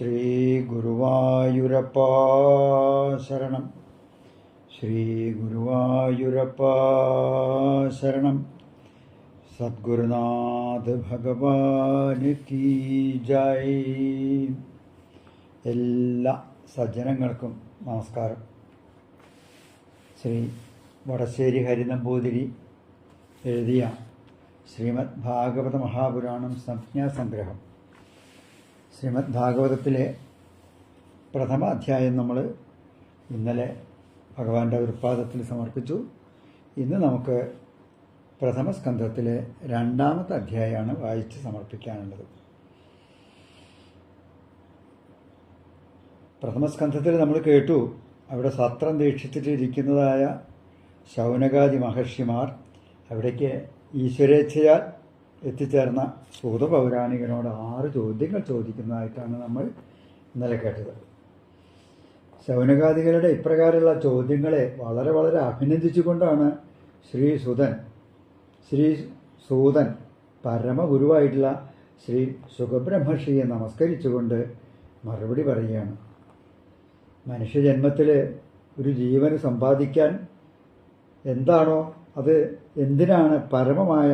ശ്രീ ഗുരുവായൂരപ്പ ശരണം. ശ്രീ ഗുരുവായൂരപ്പ ശരണം. സദ്ഗുരുനാഥ് ഭഗവാന് കീ ജയ് എല്ലാ സജ്ജനങ്ങൾക്കും നമസ്കാരം. ശ്രീ വടശ്ശേരി ഹരിനമ്പൂതിരി എഴുതിയ ശ്രീമദ് ഭാഗവത മഹാപുരാണം സംജ്ഞാസംഗ്രഹം. ശ്രീമദ് ഭാഗവതത്തിലെ പ്രഥമ അധ്യായം നമ്മൾ ഇന്നലെ ഭഗവാന്റെ ഉത്പാദത്തിൽ സമർപ്പിച്ചു. ഇന്ന് നമുക്ക് പ്രഥമ സ്കന്ധത്തിലെ രണ്ടാമത്തെ അധ്യായമാണ് വായിച്ച് സമർപ്പിക്കാനുള്ളത്. പ്രഥമ സ്കന്ധത്തിൽ നമ്മൾ കേട്ടു അവിടെ സത്രം ദീക്ഷിച്ചിട്ടിരിക്കുന്നതായ ശൗനകാദി മഹർഷിമാർ അവിടേക്ക് ഈശ്വരേച്ഛയാൽ എത്തിച്ചേർന്ന സൂത പൗരാണികനോട് ആറ് ചോദ്യങ്ങൾ ചോദിക്കുന്നതായിട്ടാണ് നമ്മൾ ഇന്നലെ കേട്ടത്. ശൗനകാദികളുടെ ഇപ്രകാരമുള്ള ചോദ്യങ്ങളെ വളരെ വളരെ അഭിനന്ദിച്ചുകൊണ്ടാണ് ശ്രീ സുതൻ ശ്രീ സൂതൻ പരമഗുരുവായിട്ടുള്ള ശ്രീ സുഖബ്രഹ്മർഷിയെ നമസ്കരിച്ചുകൊണ്ട് മറുപടി പറയുകയാണ്. മനുഷ്യജന്മത്തിൽ ഒരു ജീവന് സമ്പാദിക്കാൻ എന്താണോ അത് എന്തിനാണ് പരമമായ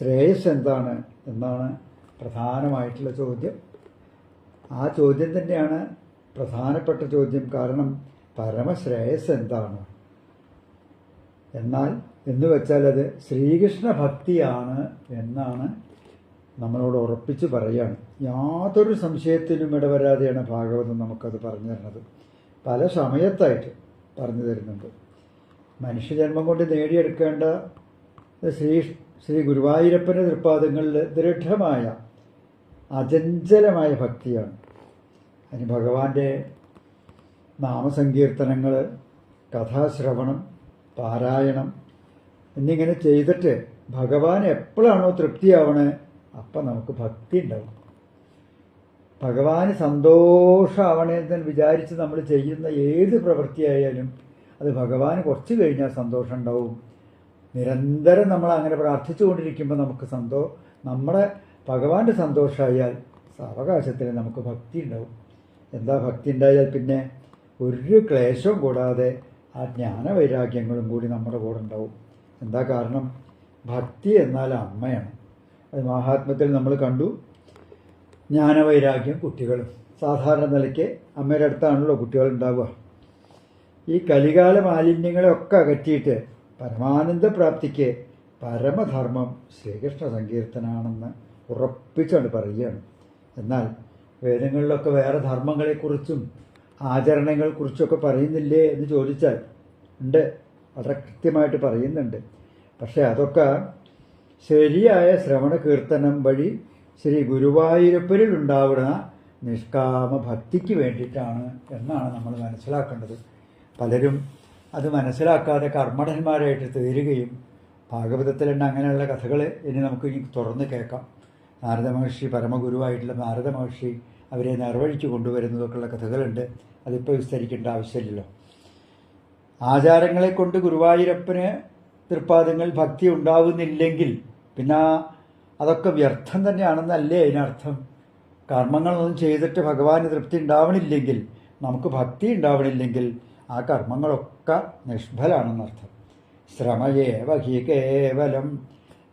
ശ്രേയസ് എന്താണ് എന്നാണ് പ്രധാനമായിട്ടുള്ള ചോദ്യം. ആ ചോദ്യം തന്നെയാണ് പ്രധാനപ്പെട്ട ചോദ്യം. കാരണം പരമശ്രേയസ് എന്താണ്? എന്നാൽ എന്ന് വെച്ചാൽ അത് ശ്രീകൃഷ്ണ ഭക്തിയാണ് എന്നാണ് നമ്മളോട് ഉറപ്പിച്ച് പറയുകയാണ് യാതൊരു സംശയത്തിനും ഇടവരാതെയാണ് ഭാഗവതം നമുക്കത് പറഞ്ഞു തരുന്നത്. പല സമയത്തായിട്ട് പറഞ്ഞു തരുന്നുണ്ട്. മനുഷ്യജന്മം കൊണ്ട് നേടിയെടുക്കേണ്ട ശ്രീ ശ്രീ ഗുരുവായൂരപ്പന്റെ തൃപ്പാദങ്ങളിൽ ദൃഢമായ അചഞ്ചലമായ ഭക്തിയാണ്. അതിന് ഭഗവാന്റെ നാമസങ്കീർത്തനങ്ങൾ കഥാശ്രവണം പാരായണം എന്നിങ്ങനെ ചെയ്തിട്ട് ഭഗവാൻ എപ്പോഴാണോ തൃപ്തിയാവണേ അപ്പം നമുക്ക് ഭക്തി ഉണ്ടാവും. ഭഗവാന് സന്തോഷമാവണേ എന്ന് വിചാരിച്ച് നമ്മൾ ചെയ്യുന്ന ഏത് പ്രവൃത്തിയായാലും അത് ഭഗവാന് കുറച്ച് കഴിഞ്ഞാൽ സന്തോഷം ഉണ്ടാവും. നിരന്തരം നമ്മൾ അങ്ങനെ പ്രാർത്ഥിച്ചുകൊണ്ടിരിക്കുമ്പോൾ നമുക്ക് സന്തോ നമ്മുടെ ഭഗവാന്റെ സന്തോഷമായാൽ അവകാശത്തിൽ നമുക്ക് ഭക്തി ഉണ്ടാവും. എന്താ ഭക്തി ഉണ്ടായാൽ പിന്നെ ഒരു ക്ലേശവും കൂടാതെ ആ ജ്ഞാനവൈരാഗ്യങ്ങളും കൂടി നമ്മുടെ കൂടെ ഉണ്ടാവും. എന്താ കാരണം? ഭക്തി എന്നാൽ അമ്മയാണ്. അത് മഹാത്മത്തിൽ നമ്മൾ കണ്ടു. ജ്ഞാനവൈരാഗ്യം കുട്ടികളും. സാധാരണ നിലയ്ക്ക് അമ്മയുടെ അടുത്താണല്ലോ കുട്ടികളുണ്ടാവുക ഈ കലികാല മാലിന്യങ്ങളെയൊക്കെ അകറ്റിയിട്ട് പരമാനന്ദ പ്രാപ്തിക്ക് പരമധർമ്മം ശ്രീകൃഷ്ണ സങ്കീർത്തനാണെന്ന് ഉറപ്പിച്ചാണ് പറയുകയാണ്. എന്നാൽ വേദങ്ങളിലൊക്കെ വേറെ ധർമ്മങ്ങളെക്കുറിച്ചും ആചരണങ്ങളെക്കുറിച്ചൊക്കെ പറയുന്നില്ലേ എന്ന് ചോദിച്ചാൽ ഉണ്ട്. വളരെ കൃത്യമായിട്ട് പറയുന്നുണ്ട്. പക്ഷേ അതൊക്കെ ശരിയായ ശ്രവണ കീർത്തനം വഴി ശ്രീ ഗുരുവായൂരപ്പനിൽ ഉണ്ടാവുന്ന നിഷ്കാമ ഭക്തിക്ക് വേണ്ടിയിട്ടാണ് എന്നാണ് നമ്മൾ മനസ്സിലാക്കേണ്ടത്. പലരും അത് മനസ്സിലാക്കാതെ കർമ്മഠന്മാരായിട്ട് തീരുകയും ഭാഗവതത്തിൽ തന്നെ അങ്ങനെയുള്ള കഥകൾ ഇനി നമുക്ക് ഇനി തുറന്ന് കേൾക്കാം. നാരദ മഹർഷി പരമഗുരുവായിട്ടുള്ള നാരദ മഹർഷി അവരെ നിർവഴിച്ചു കൊണ്ടുവരുന്നതൊക്കെയുള്ള കഥകളുണ്ട്. അതിപ്പോൾ വിസ്തരിക്കേണ്ട ആവശ്യമില്ലല്ലോ. ആചാരങ്ങളെ കൊണ്ട് ഗുരുവായൂരപ്പന് തൃപ്പാദങ്ങൾ ഭക്തി ഉണ്ടാവുന്നില്ലെങ്കിൽ പിന്നെ അതൊക്കെ വ്യർത്ഥം തന്നെയാണെന്നല്ലേ അതിനർത്ഥം? കർമ്മങ്ങളൊന്നും ചെയ്തിട്ട് ഭഗവാന് തൃപ്തി ഉണ്ടാവണില്ലെങ്കിൽ നമുക്ക് ഭക്തി ഉണ്ടാവണില്ലെങ്കിൽ ആ കർമ്മങ്ങളൊക്കെ നിഷ്ഫലാണെന്നർത്ഥം ശ്രമയേവ ഹി കേവലം.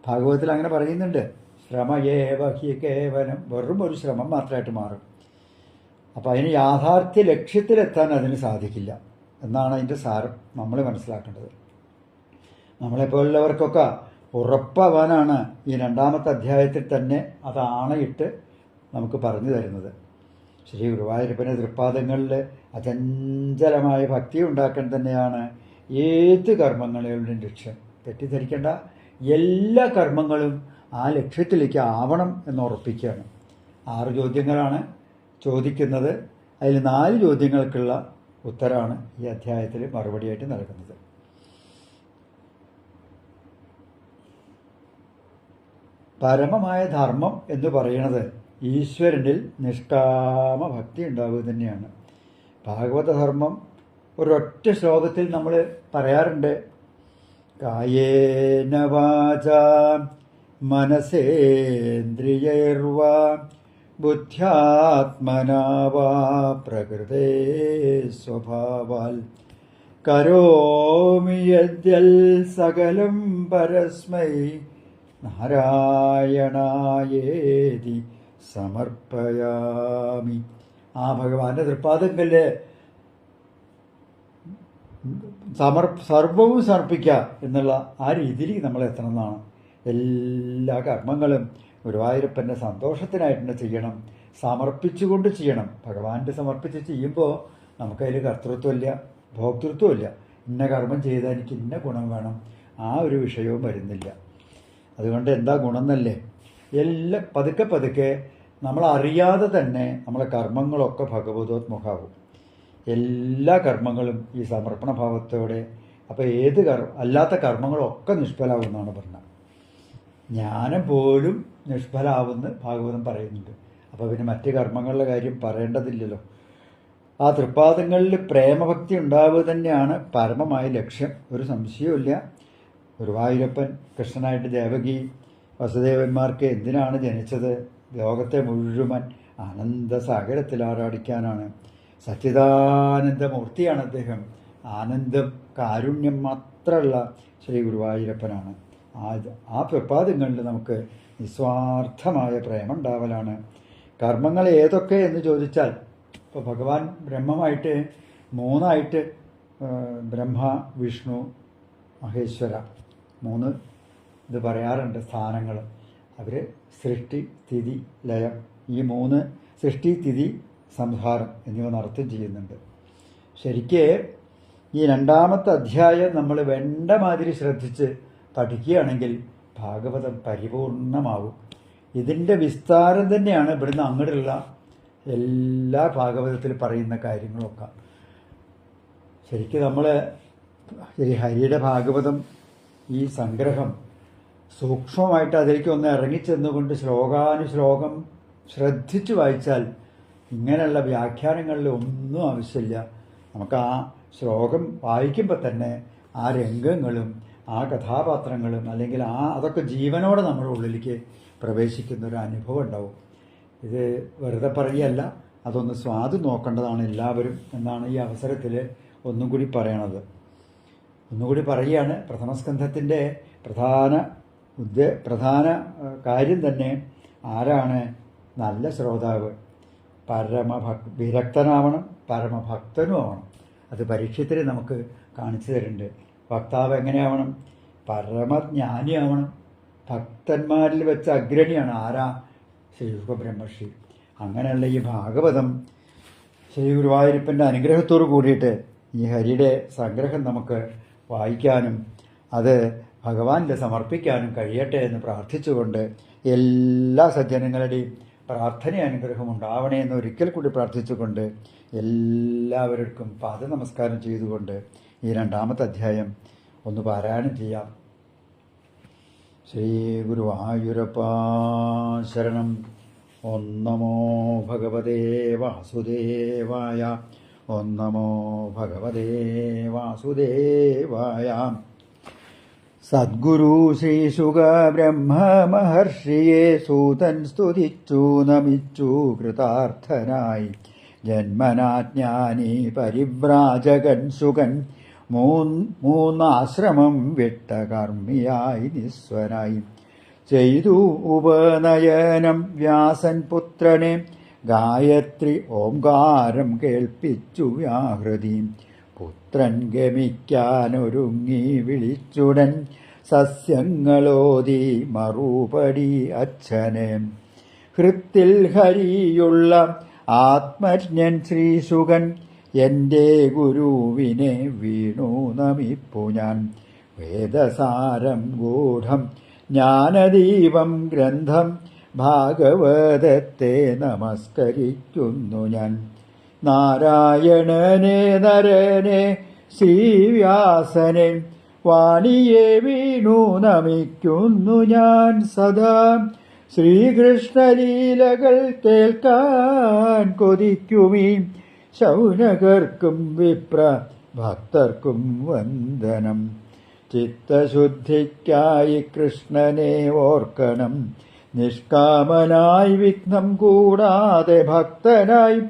ഭാഗവതത്തിൽ അങ്ങനെ പറയുന്നുണ്ട്. ശ്രമയേവ ഹി കേവലം. വെറും ഒരു ശ്രമം മാത്രമായിട്ട് മാറും. അപ്പോൾ അതിന് യാഥാർത്ഥ്യ ലക്ഷ്യത്തിലെത്താൻ അതിന് സാധിക്കില്ല. എന്നാണ് അതിന്റെ സാരം നമ്മൾ മനസ്സിലാക്കേണ്ടത്. നമ്മളെപ്പോലുള്ളവർക്കൊക്കെ ഉറപ്പാവാനാണ് ഈ രണ്ടാമത്തെ അധ്യായത്തിൽ തന്നെ അത് ആണയിട്ട് നമുക്ക് പറഞ്ഞു തരുന്നത്. ശ്രീ ഗുരുവായൂരപ്പന്റെ തൃപ്പാദങ്ങളിൽ അചഞ്ചലമായ ഭക്തി ഉണ്ടാക്കാൻ തന്നെയാണ് ഏത് കർമ്മങ്ങളുടെയും ലക്ഷ്യം. തെറ്റിദ്ധരിക്കേണ്ട. എല്ലാ കർമ്മങ്ങളും ആ ലക്ഷ്യത്തിലേക്ക് ആവണം എന്ന് ഉറപ്പിക്കുകയാണ്. ആറ് ചോദ്യങ്ങളാണ് ചോദിക്കുന്നത്. അതിൽ നാല് ചോദ്യങ്ങൾക്കുള്ള ഉത്തരമാണ് ഈ അധ്യായത്തിൽ മറുപടിയായിട്ട് നൽകുന്നത്. പരമമായ ധർമ്മം എന്ന് പറയുന്നത് ഈശ്വരനിൽ നിഷ്കാമ ഭക്തി ഉണ്ടാവുക തന്നെയാണ്. ഭാഗവതധർമ്മം ഒരൊറ്റ ശ്ലോകത്തിൽ നമ്മൾ പറയാറുണ്ട്. കായേന വാച മനസേന്ദ്രിയൈർവാ ബുദ്ധ്യാത്മനാ പ്രകൃതേ സ്വഭാവാൽ. കരോമി സകലം പരസ്മൈ നാരായണായേതി സമർപ്പയാമി. ആ ഭഗവാന്റെ തൃപ്പാദങ്ങളിൽ സമർ സർവവും സമർപ്പിക്കുക എന്നുള്ള ആ രീതിയിൽ നമ്മൾ എത്തണമെന്നാണ്. എല്ലാ കർമ്മങ്ങളും ഗുരുവായൂരപ്പന്റെ സന്തോഷത്തിനായിട്ട് തന്നെ ചെയ്യണം. സമർപ്പിച്ചുകൊണ്ട് ചെയ്യണം. ഭഗവാന്റെ സമർപ്പിച്ച് ചെയ്യുമ്പോൾ നമുക്കതിൽ കർത്തൃത്വമില്ല ഭോക്തൃത്വമില്ല. ഇന്ന കർമ്മം ചെയ്താൽ എനിക്ക് ഇന്ന ഗുണം വേണം. ആ ഒരു വിഷയവും വരുന്നില്ല. അതുകൊണ്ട് എന്താ ഗുണം എന്നല്ലേ? എല്ലാം പതുക്കെ പതുക്കെ നമ്മൾ അറിയാതെ തന്നെ നമ്മളെ കർമ്മങ്ങളൊക്കെ ഭഗവതോത്മുഖാവും എല്ലാ കർമ്മങ്ങളും ഈ സമർപ്പണ ഭാവത്തോടെ അപ്പോൾ ഏത് കർ അല്ലാത്ത കർമ്മങ്ങളൊക്കെ നിഷ്ഫലാവുമെന്നാണ് പറഞ്ഞത്. ജ്ഞാനം പോലും നിഷ്ഫലാവുമെന്ന് ഭാഗവതം പറയുന്നുണ്ട്. അപ്പോൾ പിന്നെ മറ്റ് കർമ്മങ്ങളുടെ കാര്യം പറയേണ്ടതില്ലല്ലോ. ആ തൃപ്പാദങ്ങളിൽ പ്രേമഭക്തി ഉണ്ടാവുക തന്നെയാണ് പരമമായ ലക്ഷ്യം. ഒരു സംശയവുമില്ല. ഗുരുവായൂരപ്പൻ കൃഷ്ണനായിട്ട് ദേവകി വസുദേവന്മാർക്ക് എന്തിനാണ് ജനിച്ചത്? ലോകത്തെ മുഴുവൻ ആനന്ദസാഗരത്തിൽ ആറാടിക്കാനാണ്. സച്ചിദാനന്ദമൂർത്തിയാണ് അദ്ദേഹം. ആനന്ദം കാരുണ്യം മാത്രമുള്ള ശ്രീ ഗുരുവായൂരപ്പനാണ്. ആ ആ പ്രപാദങ്ങളിൽ നമുക്ക് നിസ്വാർത്ഥമായ പ്രേമം ഉണ്ടാവലാണ് കർമ്മങ്ങൾ ഏതൊക്കെ എന്ന് ചോദിച്ചാൽ ഇപ്പോൾ ഭഗവാൻ ബ്രഹ്മമായിട്ട് മൂന്നായിട്ട് ബ്രഹ്മ വിഷ്ണു മഹേശ്വര മൂന്ന് ഇത് പറയാറുണ്ട് സ്ഥാനങ്ങൾ അവർ സൃഷ്ടി സ്ഥിതി ലയം ഈ മൂന്ന് സൃഷ്ടി സ്ഥിതി സംഹാരം എന്നിവ നടത്തും ചെയ്യുന്നുണ്ട്. ശരിക്ക് ഈ രണ്ടാമത്തെ അധ്യായം നമ്മൾ വേണ്ട മാതിരി ശ്രദ്ധിച്ച് പഠിക്കുകയാണെങ്കിൽ ഭാഗവതം പരിപൂർണമാവും. ഇതിന്റെ വിസ്താരം തന്നെയാണ് ഇവിടുന്ന് അങ്ങോട്ടുള്ള എല്ലാ ഭാഗവതത്തിൽ പറയുന്ന കാര്യങ്ങളൊക്കെ. ശരിക്കും നമ്മൾ ഈ ഹരിയുടെ ഭാഗവതം ഈ സംഗ്രഹം സൂക്ഷ്മമായിട്ട് അതിലേക്ക് ഒന്ന് ഇറങ്ങിച്ചെന്നുകൊണ്ട് ശ്ലോകാനുശ്ലോകം ശ്രദ്ധിച്ചു വായിച്ചാൽ ഇങ്ങനെയുള്ള വ്യാഖ്യാനങ്ങളിൽ ഒന്നും ആവശ്യമില്ല. നമുക്ക് ആ ശ്ലോകം വായിക്കുമ്പോൾ തന്നെ ആ രംഗങ്ങളും ആ കഥാപാത്രങ്ങളും അല്ലെങ്കിൽ ആ അതൊക്കെ ജീവനോടെ നമ്മുടെ ഉള്ളിലേക്ക് പ്രവേശിക്കുന്ന ഒരു അനുഭവം ഉണ്ടാവും. ഇത് വെറുതെ പറയുകയല്ല അതൊന്ന് സ്വാദ് നോക്കേണ്ടതാണ് എല്ലാവരും എന്നാണ് ഈ അവസരത്തിൽ ഒന്നും കൂടി പറയണത്. ഒന്നുകൂടി പറയുകയാണ് പ്രഥമസ്കന്ധത്തിന്റെ പ്രധാന ഉദ്ദേ പ്രധാന കാര്യം തന്നെ ആരാണ് നല്ല ശ്രോതാവ്? പരമഭക് വിരക്തനാവണം പരമഭക്തനും ആവണം അത് പരീക്ഷത്തിൽ നമുക്ക് കാണിച്ചു തരുന്നുണ്ട്. വക്താവ് എങ്ങനെയാവണം? പരമജ്ഞാനിയാവണം. ഭക്തന്മാരിൽ വെച്ച അഗ്രണിയാണ് ആരാ? ശ്രീ ബ്രഹ്മർഷി അങ്ങനെയുള്ള ഈ ഭാഗവതം ശ്രീ ഗുരുവായൂരപ്പന്റെ അനുഗ്രഹത്തോടു കൂടിയിട്ട് ഈ ഹരിയുടെ സംഗ്രഹം നമുക്ക് വായിക്കാനും അത് ഭഗവാനിൽ സമർപ്പിക്കാനും കഴിയട്ടെ എന്ന് പ്രാർത്ഥിച്ചുകൊണ്ട് എല്ലാ സജ്ജനങ്ങളുടെയും പ്രാർത്ഥന അനുഗ്രഹം ഉണ്ടാവണേ എന്ന് ഒരിക്കൽ കൂടി പ്രാർത്ഥിച്ചുകൊണ്ട് എല്ലാവർക്കും പാദ നമസ്കാരം ചെയ്തുകൊണ്ട് ഈ രണ്ടാമത്തെ അധ്യായം ഒന്ന് പാരായണം ചെയ്യാം. ശ്രീ ഗുരുവായൂരപ്പ ശരണം. നമോ ഭഗവതേ വാസുദേവായ. ഓം നമോ ഭഗവതേ വാസുദേവായ. സദ്ഗുരു ശ്രീശുക ബ്രഹ്മ മഹർഷിയെ സൂതൻ സ്തുതിച്ചു നമിച്ചു കൃതാർത്ഥനായി. ജന്മനാജ്ഞാനി പരിവ്രാജകൻ സുഖൻ മൂന്നാശ്രമം വിട്ട കർമ്മിയായി നിസ്വനായി. ചെയ്തു ഉപനയനം വ്യാസൻ പുത്രനെ ഗായത്രി ഓംകാരം കേൾപ്പിച്ചു വ്യാഹൃതി. പുത്രൻ ഗമിക്കാനൊരുങ്ങി വിളിച്ചുടൻ സസ്യങ്ങളോതി മറുപടി അച്ഛനെ. ഹൃത്തിൽ ഹരിയുള്ള ആത്മജ്ഞൻ ശ്രീശുഖൻ എന്റെ ഗുരുവിനെ വീണു നമിപ്പു ഞാൻ. വേദസാരം ഗൂഢം ജ്ഞാനദീപം ഗ്രന്ഥം ഭാഗവതത്തെ നമസ്കരിക്കുന്നു ഞാൻ. നാരായണനെ നരനെ ശ്രീവ്യാസനെ വാണിയെ വീണു നമിക്കുന്നു ഞാൻ സദാ. ശ്രീകൃഷ്ണലീലകൾ കേൾക്കാൻ കൊതിക്കുമീ. ശൗനകർക്കും വിപ്ര ഭക്തർക്കും വന്ദനം. ചിത്തശുദ്ധിക്കായി കൃഷ്ണനെ ഓർക്കണം. നിഷ്കാമനായി വിഘ്നം കൂടാതെ ഭക്തനായി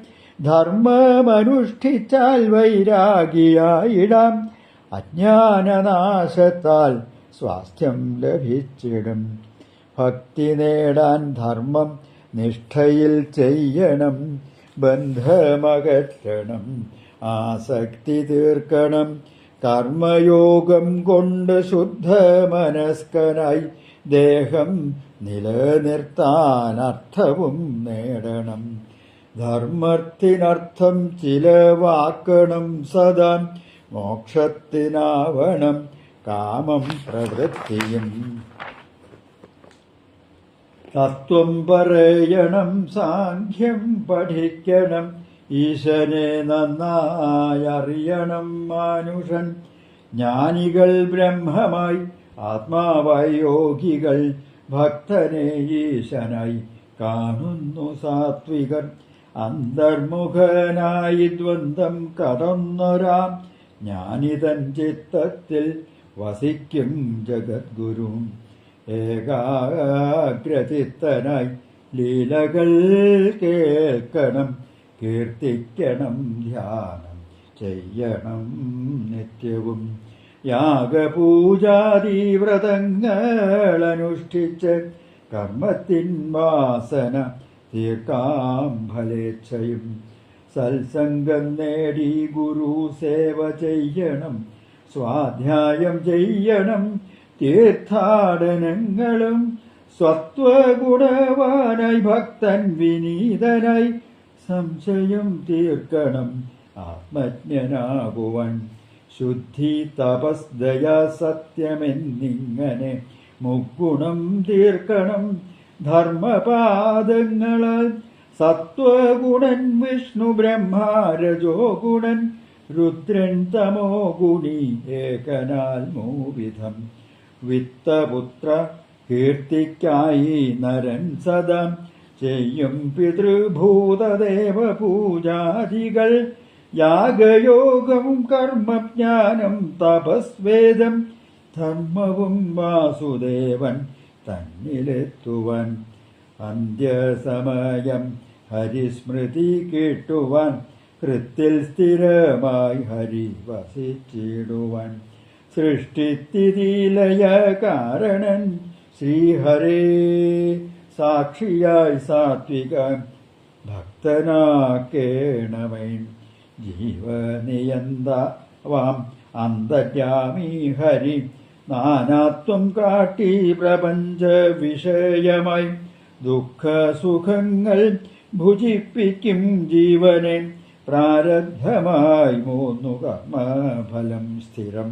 ധർമ്മമനുഷ്ഠിച്ചാൽ വൈരാഗിയായിടാം. അജ്ഞാനനാശത്താൽ സ്വാസ്ഥ്യം ലഭിച്ചിടും. ഭക്തി നേടാൻ ധർമ്മം നിഷ്ഠയിൽ ചെയ്യണം. ബന്ധമകറ്റണം. ആസക്തി തീർക്കണം. കർമ്മയോഗം കൊണ്ട് ശുദ്ധ മനസ്കനായി ദേഹം നിലനിർത്താൻ അർത്ഥവും നേടണം. ധർമ്മത്തിനർത്ഥം ചിലവാക്കണം സദാ. മോക്ഷത്തിനാവണം കാമം പ്രവൃത്തിയും. തത്വം പറയണം സാഖ്യം പഠിക്കണം ഈശനെ നന്നായി അറിയണം മാനുഷൻ. ജ്ഞാനികൾ ബ്രഹ്മമായി ആത്മാവായി യോഗികൾ ഭക്തനെ ഈശനായി കാണുന്നു സാത്വികർ. അന്തർമുഖനായി ദ്വന്ദ്ം കടന്നൊരാം. ജ്ഞാനിതൻ ചിത്തത്തിൽ വസിക്കും ജഗദ്ഗുരു. ഏകാഗ്രചിത്തനായി ലീലകൾ കേൾക്കണം കീർത്തിക്കണം ധ്യാനം ചെയ്യണം നിത്യവും. യാഗപൂജാതീവ്രതങ്ങൾ അനുഷ്ഠിച്ച് കർമ്മത്തിൻ വാസന തീർക്കാം ഫലേച്ഛയും സത്സംഗം നേടി ഗുരു സേവ ചെയ്യണം സ്വാധ്യായം ചെയ്യണം തീർത്ഥാടനങ്ങളും സ്വത്വഗുണവാനായി ഭക്തൻ വിനീതനായി സംശയം തീർക്കണം. ആത്മജ്ഞനാകുവൻ ശുദ്ധി തപസ്ദയ സത്യമെന്നിങ്ങനെ മുഗുണം തീർക്കണം. ധർമ്മപാദങ്ങളാൽ സത്വഗുണൻ വിഷ്ണു ബ്രഹ്മാരജോ ഗുണൻ രുദ്രൻ തമോ ഗുണി ഏകനാൽ മൂവിധം. വിത്തപുത്ര കീർത്തിക്കായി നരൻ സദാ ചെയ്യും പിതൃഭൂതദേവ പൂജാദികൾ യാഗയോഗം കർമ്മജ്ഞാനം തപസ്വേദം. ധർമ്മവും വാസുദേവൻ തന്നിലെത്തുവാൻ അന്ത്യസമയം ഹരിസ്മൃതി കേട്ടുവാൻ കൃത്തിൽ സ്ഥിരമായി ഹരി വസിച്ചിടുവാൻ. സൃഷ്ടിത്തിലയ കാരണൻ ശ്രീഹരേ സാക്ഷിയായി സാത്വിക ഭക്തനാക്കേണമേ ജീവനിയന്താവാം അന്തര്യാമി ഹരി നാനാത്വം കാട്ടി പ്രപഞ്ച വിഷയമായി ദുഃഖസുഖങ്ങൾ ഭുജിപ്പിക്കും ജീവനെ. പ്രാരബ്ധമായി മൂന്നു കർമ്മഫലം സ്ഥിരം.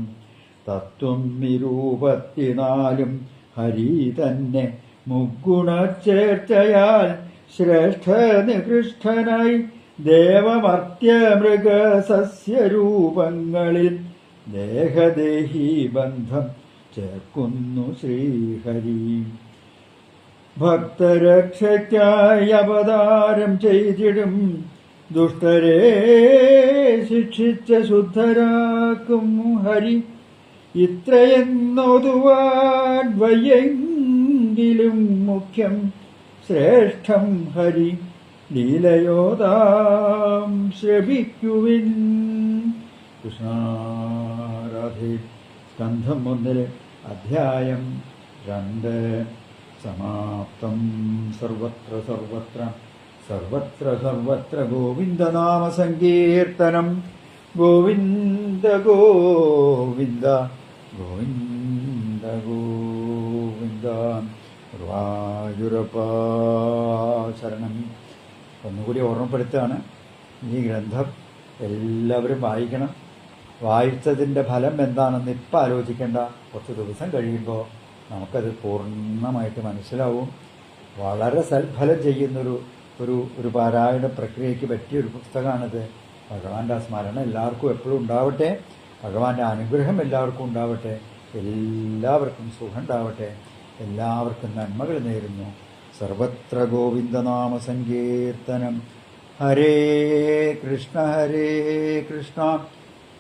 തത്വം നിരൂപത്തിനാലും ഹരി തന്നെ മുഗുണച്ചേർച്ചയാൽ ശ്രേഷ്ഠ നികൃഷ്ടനായി ദേവമർത്യ മൃഗ സസ്യരൂപങ്ങളിൽ ദേഹദേഹി ബന്ധം ചേർക്കുന്നു ശ്രീഹരി. ഭക്തരക്ഷയ്ക്കായി അവതാരം ചെയ്തിടും. ദുഷ്ടരെ ശിക്ഷിച്ച ശുദ്ധരാക്കും ഹരി. ഇത്രയെന്നൊതുവാൻ വയ്യെങ്കിലും മുഖ്യം ശ്രേഷ്ഠം ഹരി. ലീലയോതാം ശ്രവിക്കുവിൻ. കൃഷ്ണാരാധി. സ്കന്ധം ഒന്നിൽ അധ്യായം രണ്ട്. സമാപ്തം. സർവത്ര സർവത്ര സർവത്ര സർവത്ര ഗോവിന്ദനാമ ഗോവിന്ദ ഗോവിന്ദ ഗോവിന്ദ ഗോവിന്ദ ഗുരുവായൂരപ്പാശരണം ഒന്നുകൂടി ഓർമ്മപ്പെടുത്തുകയാണ്. ഈ ഗ്രന്ഥം എല്ലാവരും വായിക്കണം. വായിച്ചതിന്റെ ഫലം എന്താണെന്ന് ഇപ്പം ആലോചിക്കേണ്ട കുറച്ച് ദിവസം കഴിയുമ്പോൾ നമുക്കത് പൂർണമായിട്ട് മനസ്സിലാവും. വളരെ സൽഫലം ചെയ്യുന്നൊരു ഒരു ഒരു പാരായണ പ്രക്രിയയ്ക്ക് പറ്റിയൊരു പുസ്തകമാണിത്. ഭഗവാന്റെ ആ സ്മരണ എല്ലാവർക്കും എപ്പോഴും ഉണ്ടാവട്ടെ. ഭഗവാന്റെ അനുഗ്രഹം എല്ലാവർക്കും ഉണ്ടാവട്ടെ. എല്ലാവർക്കും സുഖം ഉണ്ടാവട്ടെ. എല്ലാവർക്കും നന്മകൾ നേരുന്നു. സർവത്ര ഗോവിന്ദനാമ സങ്കീർത്തനം ഹരേ കൃഷ്ണ ഹരേ കൃഷ്ണ.